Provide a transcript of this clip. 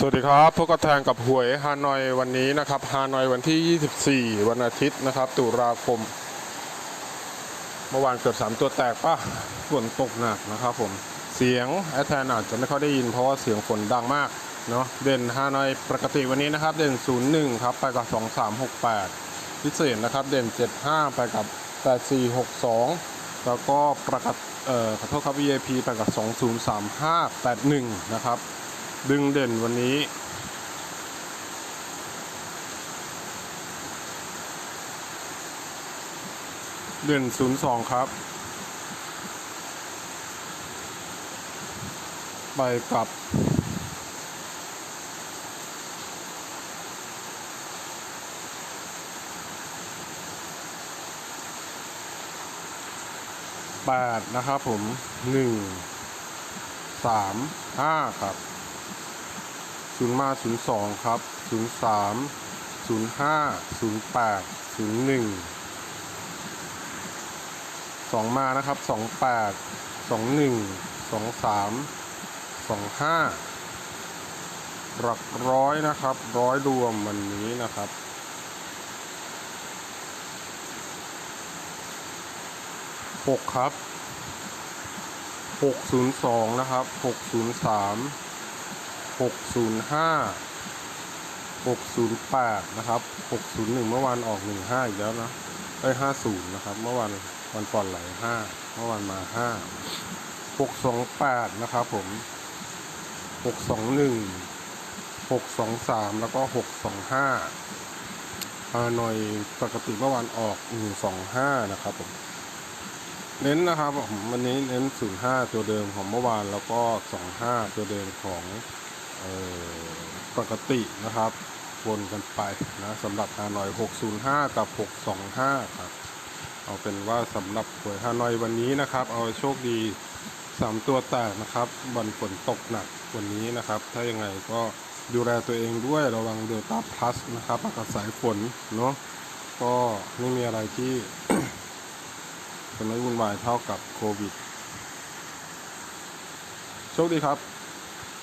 สวัสดีครับพบกับแทงกับหวยฮานอยวันนี้นะครับฮานอยวันที่ 24 วันอาทิตย์นะครับ ตุลาคม เมื่อวานเกิด3ตัวแตกป่ะฝนตกหนักนะครับผมเสียงแอดแทนอาจจะไม่ค่อยได้ยินเพราะว่าเสียงฝนดังมากเนาะเด่นฮานอยปกติวันนี้นะครับ เด่น 01 ครับ ไปกับ 2368 พิเศษนะครับ เด่น 75 ไปกับ 8462 แล้วก็ประกาศเอ่อขอโทษครับ VIP ไปกับ 203581 นะครับ ดึงเด่นวันนี้ เด่น02ครับ ไปกับ แปดนะครับผมหนึ่งสามห้าครับ ศูนย์มาศูนย์สองครับศูนย์สามศูนย์ห้าศูนย์แปดศูนย์หนึ่งสองมานะครับสองแปดสองหนึ่งสองสามสองห้าหลักร้อยนะครับร้อยรวมวันนี้นะครับหกครับหกศูนย์สองนะครับหกศูนย์สาม หกศูนย์ห้าหกศูนย์แปดนะครับหกศูนย์หนึ่งเมื่อวานออกหนึ่งห้าอีกแล้วนะไอ้ห้าศูนย์นะครับ เมื่อวานวันก่อนไหลห้าเมื่อวานมาห้าหกสองแปดนะครับผมหกสองหนึ่งหกสองสามแล้วก็หกสองห้าฮานอยปกติเมื่อวานออกหนึ่งสองห้านะครับผม เน้นนะครับผมวันนี้เน้น 05 ตัวเดิมของเมื่อวานแล้วก็ 25 ตัวเดิมของ ปกตินะครับ วนกันไปนะสำหรับฮานอย 605 กับ 625 ครับ เอาเป็นว่าสำหรับหวยฮานอยวันนี้นะครับ เอาโชคดี 3 ตัวแตกนะครับวันฝนตกหนักวันนี้นะครับ ถ้ายังไงก็ดูแลตัวเองด้วยระวังเดลต้าพลัสนะครับอากาศสายฝนเนาะก็ไม่มีอะไรที่จะไม่วุ่นวายเท่ากับโควิด โชคดีครับ